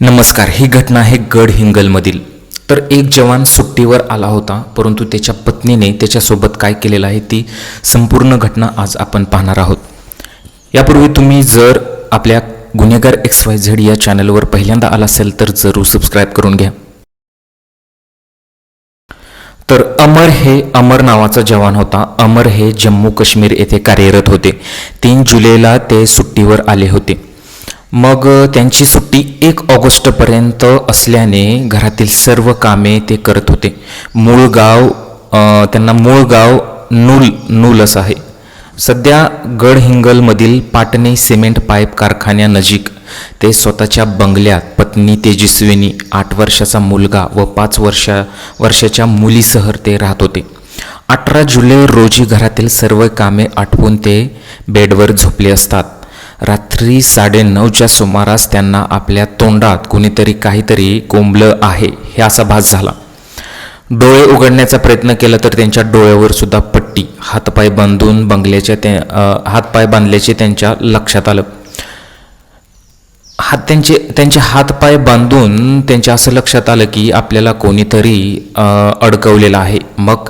नमस्कार ही घटना आहे गड हिंगलमधील तर एक जवान सुट्टीवर आला होता परंतु त्याच्या पत्नीने त्याच्यासोबत काय केलेलं आहे ती संपूर्ण घटना आज आपण पाहणार आहोत. यापूर्वी तुम्ही जर आपल्या गुन्हेगार एक्स वाय झेड या चॅनलवर पहिल्यांदा आला असेल तर जरूर सबस्क्राईब करून घ्या. तर अमर हे अमर नावाचा जवान होता. अमर हे जम्मू काश्मीर येथे कार्यरत होते. तीन जुलैला ते सुट्टीवर आले होते. मग त्यांची सुट्टी एक ऑगस्टपर्यंत असल्याने घरातील सर्व कामे ते करत होते. मूळ गाव त्यांना मूळ गाव नूल नूल असं आहे. सध्या गडहिंगलमधील पाटणे सिमेंट पाईप कारखान्यानजीक ते स्वतःच्या बंगल्यात पत्नी तेजस्विनी आठ वर्षाचा मुलगा व पाच वर्षा वर्षाच्या मुलीसह ते राहत होते. अठरा जुलै रोजी घरातील सर्व कामे आटपून ते बेडवर झोपले असतात. रात्री साडेनऊच्या सुमारास त्यांना आपल्या तोंडात कुणीतरी काहीतरी कोंबलं आहे हे असा भास झाला. डोळे उघडण्याचा प्रयत्न केला तर त्यांच्या डोळ्यावर सुद्धा पट्टी हातपाय बांधून बंगल्याच्या ते हातपाय बांधल्याचे त्यांच्या लक्षात आलं. हात त्यांचे त्यांचे हातपाय बांधून त्यांच्या असं लक्षात आलं की आपल्याला कोणीतरी अडकवलेलं आहे. मग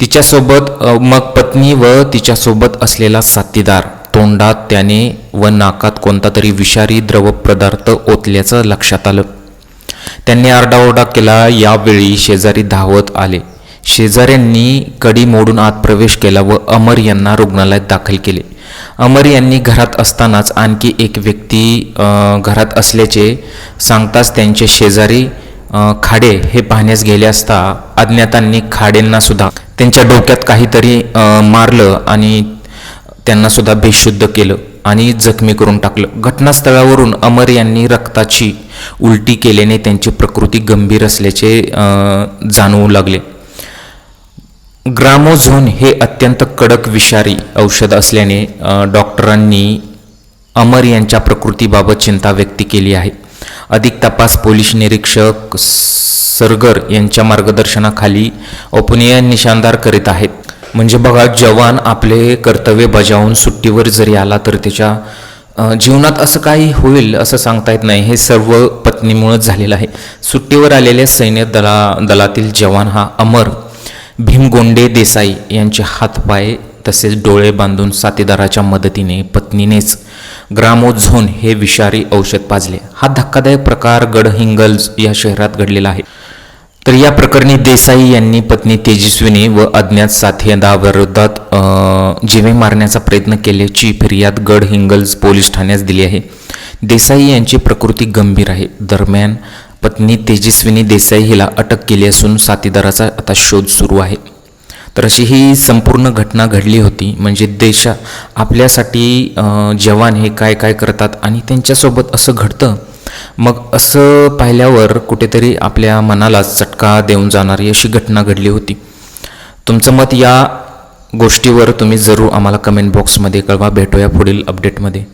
तिच्यासोबत मग पत्नी व तिच्यासोबत असलेला साथीदार तोंडात त्याने व नाकात कोणता तरी विषारी द्रव पदार्थ ओतल्याचं लक्षात आलं. त्यांनी आरडाओरडा केला. यावेळी शेजारी धावत आले. शेजाऱ्यांनी कडी मोडून आत प्रवेश केला व अमर यांना रुग्णालयात दाखल केले. अमर यांनी घरात असतानाच आणखी एक व्यक्ती घरात असल्याचे सांगताच त्यांचे शेजारी खाडे हे पाहण्यास गेले असता अज्ञातांनी खाडेंना सुद्धा त्यांच्या डोक्यात काहीतरी मारलं आणि त्यांनासुद्धा बेशुद्ध केलं आणि जखमी करून टाकलं. घटनास्थळावरून अमर यांनी रक्ताची उलटी केल्याने त्यांची प्रकृती गंभीर असल्याचे जाणवू लागले. ग्रामोझोन हे अत्यंत कडक विषारी औषध असल्याने डॉक्टरांनी अमर यांच्या प्रकृतीबाबत चिंता व्यक्त केली आहे. अधिक तपास पोलीस निरीक्षक सरगर यांच्या मार्गदर्शनाखाली औपनीय निशानदार करीत आहेत. म्हणजे बघा जवान आपले कर्तव्य बजावून सुट्टीवर जरी आला तर त्याच्या जीवनात असं काही होईल असं सांगता येत नाही. हे सर्व पत्नीमुळंच झालेलं आहे. सुट्टीवर आलेल्या सैन्य दला दलातील जवान हा अमर. भीमगोंडे देसाई यांचे हातपाय तसेच डोळे बांधून साथीदाराच्या मदतीने पत्नीनेच ग्रामोझोन हे विषारी औषध पाजले. हा धक्कादायक प्रकार गडहिंगल्ज या शहरात घडलेला आहे. तर या प्रकरणी देसाई यांनी पत्नी तेजस्विनी व अज्ञात साथीदाविरोधात जिवे मारण्याचा प्रयत्न केल्याची फिर्याद गडहिंगल्ज पोलीस ठाण्यास दिली आहे. देसाई यांची प्रकृती गंभीर आहे. दरम्यान पत्नी तेजस्विनी देसाई हिला अटक केली असून साथीदाराचा आता शोध सुरू आहे. तर अशी ही संपूर्ण घटना घडली होती म्हणजे देशा आपल्यासाठी जवान हे काय काय करतात आणि त्यांच्यासोबत असं घडतं मग असं पाहिल्यावर कुठेतरी आपल्या मनाला चटका देऊन जाणारी अशी घटना घडली होती. तुमचं मत या गोष्टीवर तुम्ही जरूर आम्हाला कमेंट बॉक्समध्ये कळवा. भेटूया पुढील अपडेटमध्ये